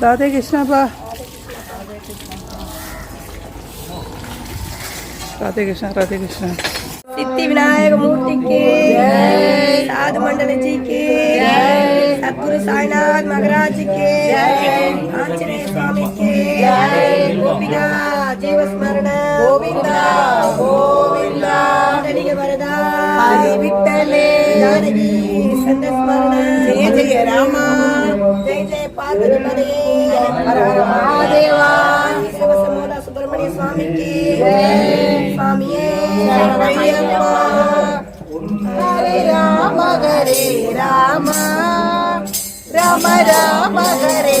राधे कृष्णा बा राधे कृष्णा राधे कृष्णा। सिद्धि विनायक मूर्ति की। साधु मंडल जी की। सतगुरु साईनाथ महाराज जी के आंजनेय स्वामी के। கோபிதா ஜீவஸ்மரண கோவிந்தா. கோவிந்தா நடிக வரதா விட்டலே ஜானகி சந்தஸ்மரண. ஜெய ஜெய ராமா. ஜெய ஜெய பார்வதி பதே ஹர ஹர மகாதேவா. சிவசமோதா சுப்பிரமணிய சுவாமிக்கு. ராம ராம ஹரே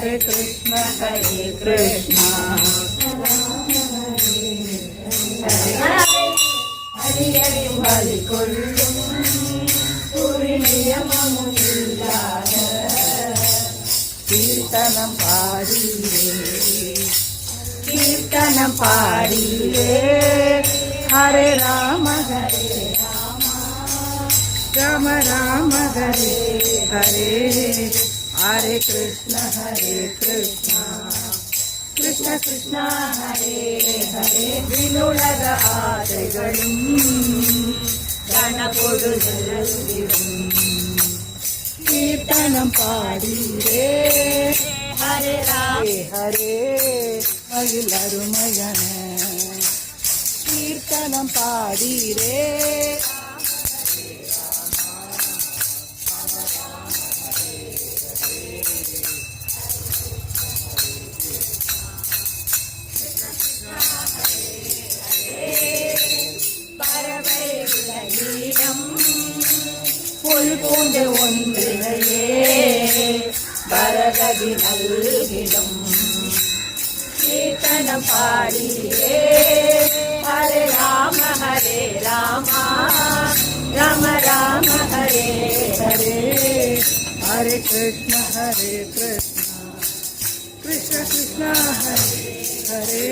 हरे कृष्ण हरे कृष्ण। हरि हरि हरि कीर्तनं पाडिले कीर्तनं हरे राम हरे राम। राम राम हरे हरे। హరే కృష్ణ హరే కృష్ణ కృష్ణ కృష్ణ హరే హరే వినులద ఆశകളും గణపొడు కీర్తనం పాడి రే హరే హరే మగిలరుమయన కీర్తనం పాడి రే புல் பூண்டு ஒன்றினையே பரகதி நல்கிடும் கீர்த்தனம் பாடியே ஹரே ராம ஹரே ராமா. ராம ராம ஹரே ஹரே. ஹரே கிருஷ்ண ஹரே கிருஷ்ண. கிருஷ்ண கிருஷ்ண ஹரே ஹரே.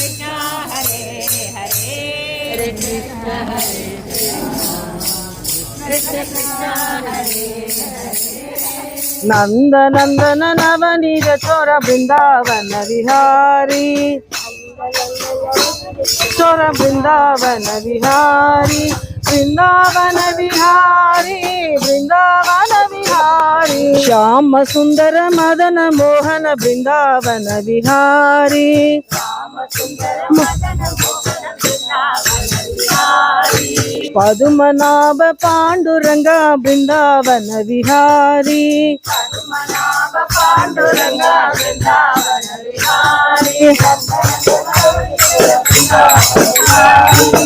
कृष्ण कृष्ण हरे हरे हरे कृष्ण हरे कृष्ण कृष्ण हरे नंद नंदन नवनीत चोर वृंदावन विहारी चोर वृंदावन विहारी वृंदावन विहारी वृंदावन विहारी श्याम सुंदर मदन मोहन वृंदावन विहारी पद्मनाभ पाण्डुरङ्गा बृंदावन विहारी।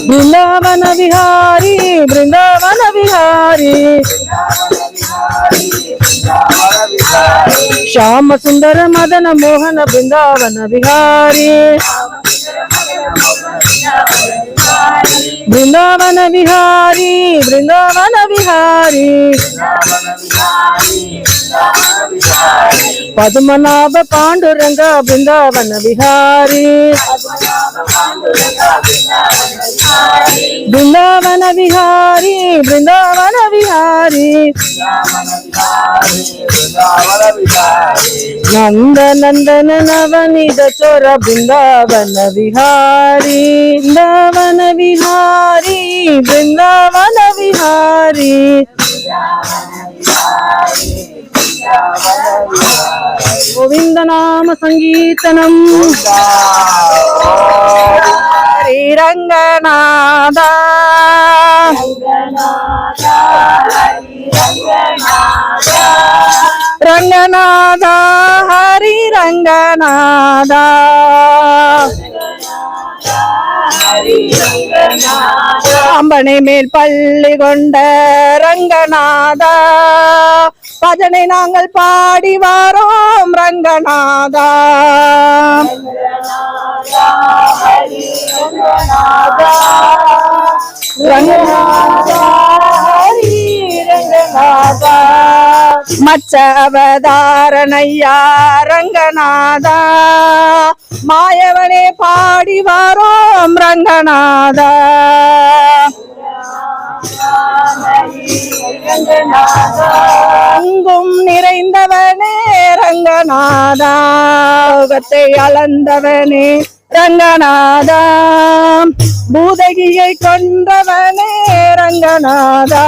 बृंदावन विहारी बृंदावन विहारी। శ్యామ సుందర మదన మోహన బృందావన విహారీ బృందావన విహారీ బృందావన విహారీ. పద్మనాభ పాండురంగ బృందావన విహారీ. బృందావన విహారీ బృందావన విహారీ. నందనందన నవనిద చోర బృందావన విహారీ. బృందావన విహారీ విహారీ బృందావన విహారీ. గోవింద నామ సంగీతనం శ్రీరంగనాథ రంగనాథ హరి రంగనాథ. அம்பனை மேல் பள்ளி கொண்ட ரங்கநாதா பஜனை நாங்கள் பாடி வாரோம் ரங்கநாதா. மச்ச அவதாரணையா ரங்கநாதா. மாயவனே பாடி வாரோம் ரங்கநாதா. அங்கும் நிறைந்தவனே ரங்கநாதா. உலகத்தை அளந்தவனே ரங்கநாதா. பூதகியை கொன்றவனே ரங்கநாதா.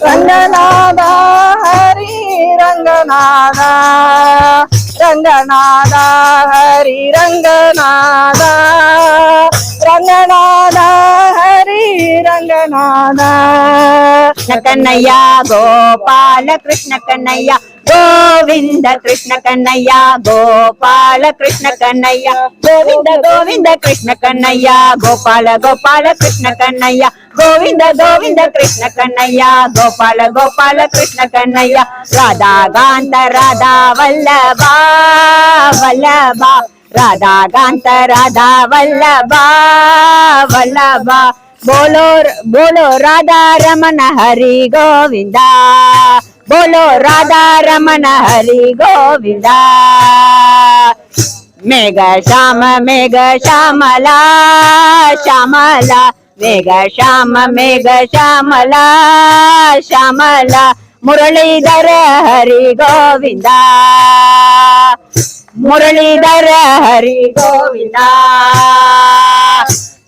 ரங்கநாதா ஹரி ரங்கநாதா. ரங்கநாதா. రంగనాదా రంగనాదా హరి రంగనాదా కన్నయ్య గోపాల కృష్ణ కన్నయ్య గోవింద కృష్ణ కన్నయ్య గోపాల కృష్ణ కన్నయ్య గోవింద గోవింద కృష్ణ కన్నయ్య గోపాల గోపాల కృష్ణ కన్నయ్య గోవింద గోవింద కృష్ణ కన్నయ్య గోపాల గోపాల కృష్ణ కన్నయ్య. రాధాగాంత రాధా వల్లభా వల్లభా. राधाकांत राधा वल्लभा वल्लभा बोलो बोलो राधा रमन हरि गोविंदा बोलो राधा रमन हरि गोविंदा मेघ श्याम मेघ श्यामला श्यामला ಮೇಘ ಶ್ಯಾಮ ಮೇಘ ಶ್ಯಾಮಲ ಶ್ಯಾಮಲ ಮುರಳೀಧರ ಹರಿ ಗೋವಿಂದ మురళీధర హరి గోవింద.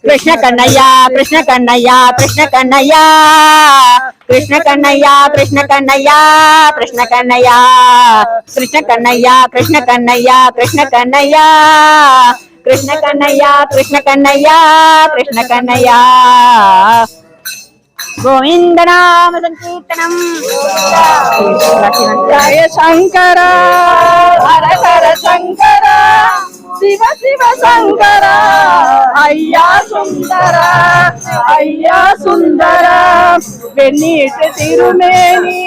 కృష్ణ కన్నయ్య కృష్ణ కన్నయ్య కృష్ణ కన్నయ్య. కృష్ణ కన్నయ్య కృష్ణ కన్నయ్య కృష్ణ కన్నయ్య. కృష్ణ కన్నయ్య కృష్ణ కన్నయ్య కృష్ణ కన్నయ్య. కృష్ణ కన్నయ్య కృష్ణ కన్నయ్య కృష్ణ కన్నయ్య. గోవిందనామ సంకీర్తనం జయ శంకర. హర హర శంకర. శివ శివ శంకర అయ్యా సుందర అయ్యా సుందర వెన్నీటి తిరుమేని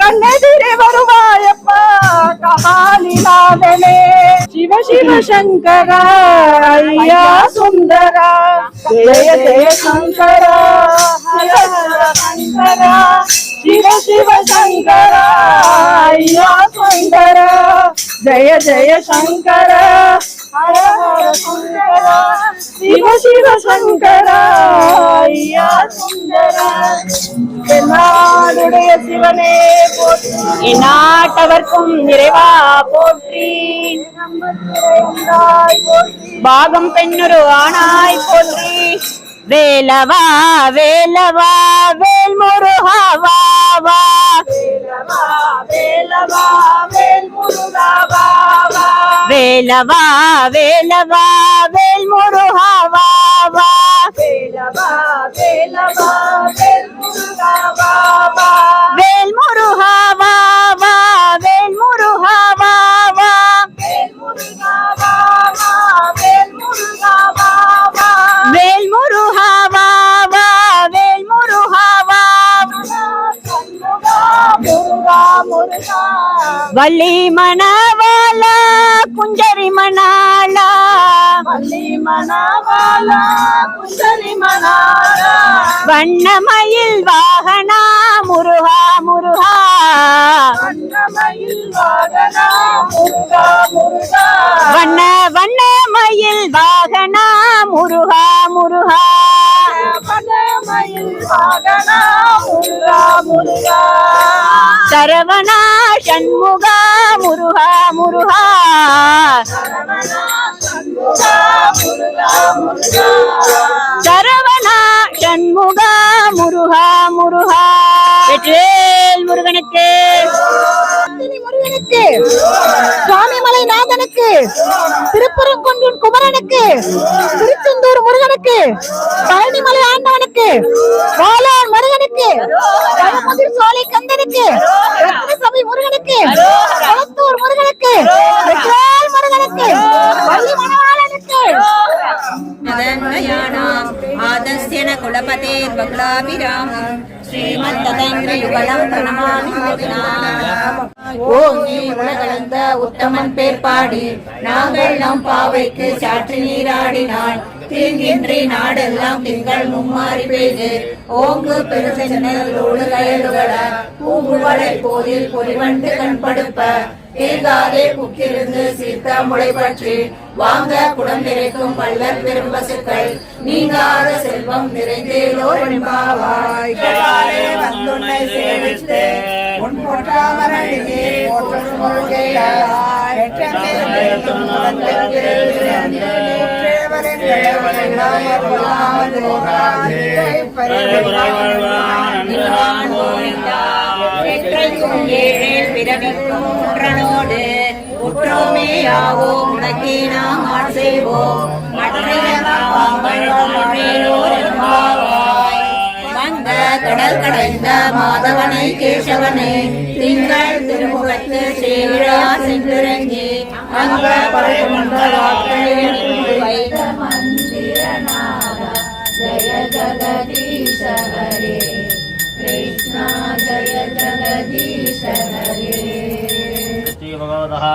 కన్నెదిరి வருவாயப்ப கபாலி நாதனே சிவ சிவ சங்கர ஐயா சுந்தர ஜெய ஜெய சங்கர சங்கர சிவ சிவ சங்கர ஐயா சுந்தர ஜெய ஜெய சங்கர ஹர ஹர சங்கர சிவ சிவ சங்கர ஐயா சுந்தர என்னாடுடைய சிவனே போற்றி. இந்நாட்டவர்க்கும் நிறைவா போற்றி. பாகம் பெண்ணுரு ஆனாய் போற்றி. வேலவா வேலவா வேல் முருகாவா வேலவா வேலவா வேல் முருகாவா வேலவா வேலவா வேல் முருகாவா வேலவா வேலவா வேல் முருகாவா வள்ளி மணவாலா குஞ்சரி மணாலா வள்ளி மணவாலா குஞ்சரி மணாலா வண்ணமயில் வாகனா முருகா முருகா. வண்ணமயில் வாகனா முருகா முருகா. வண்ண வண்ணமயில் வாகனா முருகா முருகா. வனமயில் வாகனா முருகா முருகா சரவணா சண்முகா முருகா முருகா சரவணா சண்முகா முருகா. முருகா வெற்றிவேல் முருகனுக்கு முருகனுக்கு. திருப்பரங்குன்றின் குமரனுக்கு திருச்செந்தூர் முருகனுக்கு பழனிமலை ஆண்டவனுக்கு பாலார் முருகனுக்கு பழமுதிர் சோலை கந்தனுக்கு ரத்னசபை முருகனுக்கு குளத்தூர் முருகனுக்கு முருகனுக்கு பள்ளி மனவாளனுக்கு तदन्वयाणाम् आदस्यन कुलपते बगलाभिरामम् श्रीमत्तदन्वयुगलम् ஓங்கி உத்தமன் பேர் பாடி நாங்கள் நம் பாவைக்கு சாற்று நீராடினான். தீங்கின்றி நாடெல்லாம் திங்கள் மும்மாறி பெய்து ஓங்கு பெருசனோடு கயலுகள பூங்குவளை போதில் பொறிவண்டு கண்படுப்ப. தீர்காதே புக்கிருந்து சீத்தா முளை பற்றி வாங்க குடம் நிறைக்கும் பல்லர் பெரும்பசுக்கள் நீங்காத செல்வம் நிறைந்தேலோ என்பாவாய். வந்துன்னை சேவித்து உன் பொற்றாமரடியே போற்றும் கொள்கையாய் பிறவிக்கும் குன்றனோடு குற்றோமேயாவோ உனக்கே நாம் செய்வோம் மாதவனை கேசவனை திங்கள் திருமுகத்து சேவிழா சென்றிறங்கி அங்க பழமன்ற வைத்த மந்திரநாத ஜய ஜகதீஷ ஹரே கிருஷ்ணா ஜய ஜகதீஷ ஹரே श्री भगवतः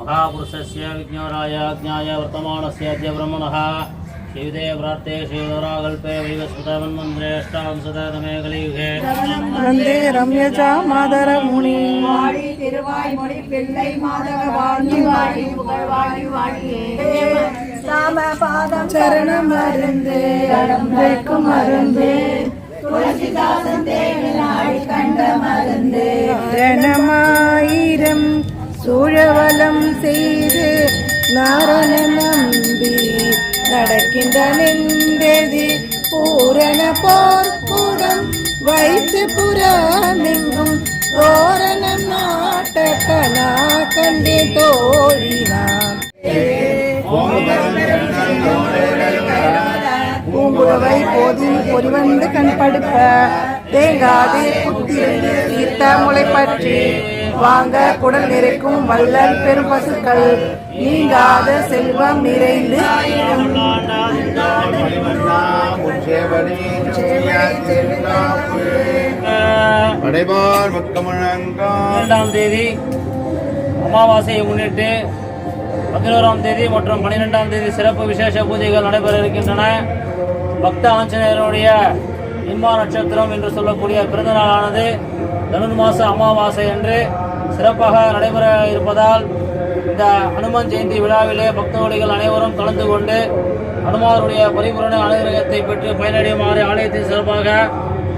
महापुरुषस्य विज्ञानाय ज्ञाय वर्तमानस्य अद्य ब्रह्मणः शिवदे प्रार्थे श्रीधराकल्पे वैवस्पतमन्मन्त्रे अष्टांशतमे कलियुगे வந்தே ரம்யஜா மாதர முனி வாழி திருவாய்மொழி பிள்ளை மாதவ வாழி வாழி புகழ் வாழி வாழியே சாம பாதம் சரணம் மருந்து அடம்பைக்கும் மருந்து துளசிதாசன் தேவி நாடி கண்ட மருந்து ரணமாயிரம் சூழவலம் செய்து நாரண நம்பி நடக்கின்ற நின்றதி பூரண போர் வைத்து புறமெங்கும் தோரணம் நாட்ட கலா கண்டே தோழினான் பூங்குழவை போதில் பொறிவந்து கண்படுப்ப தேங்காதே புத்திருந்து தீர்த்த முளை பற்றி வாங்க குடல் நிறைக்கும் வள்ளல் பெரும் பசுக்கள். நீங்காத செல்வம் நிறைந்து. படைபார் இரண்டாம் தேதி அமாவாசையை முன்னிட்டு பதினோராம் தேதி மற்றும் பன்னிரெண்டாம் தேதி சிறப்பு விசேஷ பூஜைகள் நடைபெற இருக்கின்றன. பக்த ஆஞ்சநேயருடைய இம்மா நட்சத்திரம் என்று சொல்லக்கூடிய பிறந்த நாளானது தனுர் மாச அமாவாசை என்று சிறப்பாக நடைபெற இருப்பதால் இந்த அனுமன் ஜெயந்தி விழாவிலே பக்தோடிகள் அனைவரும் கலந்து கொண்டு அனுமாருடைய பரிபூரண அனுகிரகத்தை பெற்று பயனடையுமாறு ஆலயத்தின் சிறப்பாக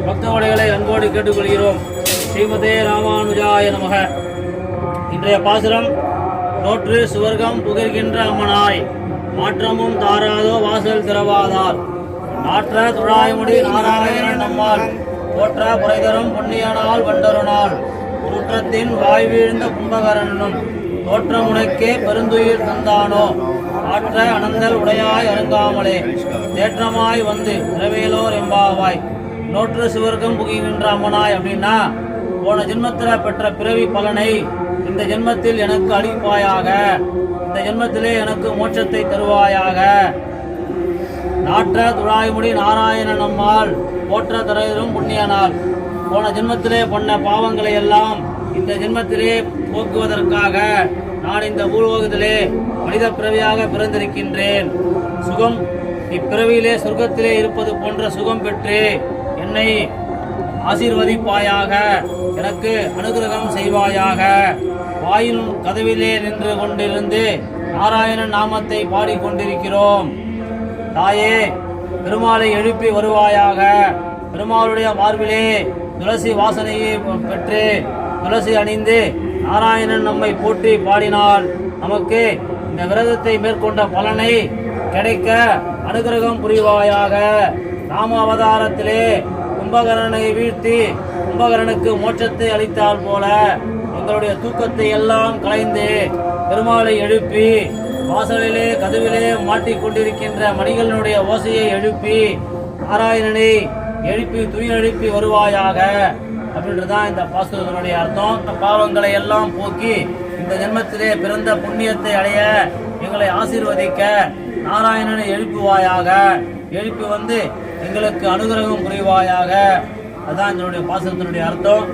பக்தோடிகளை அன்போடு கேட்டுக்கொள்கிறோம். ஸ்ரீமதே ராமானுஜாய நமக. இன்றைய பாசுரம் நோற்று சுவர்க்கம் புகிர்கின்ற அம்மனாய். மாற்றமும் தாராதோ வாசல் திறவாதார் மாற்ற துழாய்முடி நாராயணன் நம்மால் போற்ற புரைதரும் புண்ணியனால் வண்டருநாள். குற்றத்தின் வாய் வீழ்ந்த கும்பகரனும் தோற்றம் உனக்கே பெருந்துயிர் தந்தானோ? ஆற்ற அனந்தல் உடையாய் அருங்காமலே தேற்றமாய் வந்து இரவேலோர் எம்பாவாய். நோற்று சிவர்க்கம் புகின்ற அம்மனாய் அப்படின்னா போன ஜென்மத்தில் பெற்ற பிறவி பலனை இந்த ஜென்மத்தில் எனக்கு அளிப்பாயாக இந்த ஜென்மத்திலே எனக்கு மோட்சத்தை தருவாயாக. நாற்ற துழாய்முடி நாராயணன் அம்மாள் போற்ற தரையிலும் புண்ணியனால் போன ஜென்மத்திலே பண்ண பாவங்களை எல்லாம் இந்த ஜென்மத்திலே போக்குவதற்காக நான் இந்த பூலோகத்திலே மனித பிறவியாக பிறந்திருக்கின்றேன். சுகம் இப்பிறவியிலே சொர்க்கத்திலே இருப்பது போன்ற சுகம் பெற்று என்னை ஆசீர்வதிப்பாயாக எனக்கு அனுகிரகம் செய்வாயாக. வாயில் கதவிலே நின்று கொண்டிருந்து நாராயணன் நாமத்தை பாடிக்கொண்டிருக்கிறோம். தாயே பெருமாளை எழுப்பி வருவாயாக. பெருமாளுடைய மார்பிலே துளசி வாசனையை பெற்று துளசி அணிந்து நாராயணன் நம்மை போற்றி பாடினால் நமக்கு இந்த விரதத்தை மேற்கொண்ட பலனை கிடைக்க அனுகிரகம் புரிவாயாக. ராம அவதாரத்திலே கும்பகரனை வீழ்த்தி கும்பகரனுக்கு மோட்சத்தை அளித்தால் போல எங்களுடைய தூக்கத்தை எல்லாம் கலைந்து பெருமாளை எழுப்பி வாசலிலே கதவிலே மாட்டிக் கொண்டிருக்கின்ற மணிகளினுடைய ஓசையை எழுப்பி நாராயணனை எழுப்பி துயர் எழுப்பி வருவாயாக அப்படின்றதான் இந்த பாசுரத்தினுடைய அர்த்தம். பாவங்களை எல்லாம் போக்கி இந்த ஜென்மத்திலே பிறந்த புண்ணியத்தை அடைய எங்களை ஆசீர்வதிக்க நாராயணனை எழுப்புவாயாக. எழுப்பி வந்து எங்களுக்கு அனுகிரகம் புரிவாயாக. அதான் என்னுடைய பாசத்தினுடைய அர்த்தம்.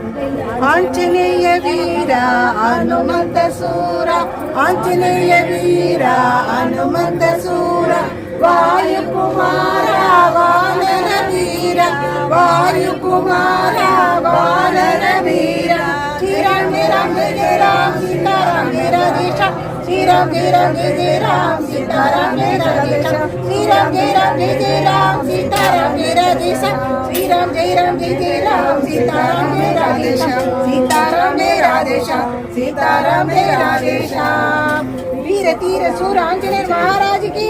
ஆஞ்சநேய வீரா அனுமந்த சூரா. ஆஞ்சநேய வீரா அனுமந்த சூரா. வாயு குமார் வானர வீர வாயு குமார வானர வீர சிரம் நிரம்புகி ராம் சீதாராம் நிரதிஷம் சிரம் நிரம்பிகி ராம் சீதாராம் நிரதிஷம் சிரம் நிரம்பிகி ராம் சீதாராம் நிரதிஷம் சிரம் நிரம்பிகி ராம் சீதாராம் நிரதிஷம் சீதாராம் நிராதிஷம் சீதாராம் நிராதிஷம் வீர தீர சூர ஆஞ்சநேயர் மகாராஜ் கி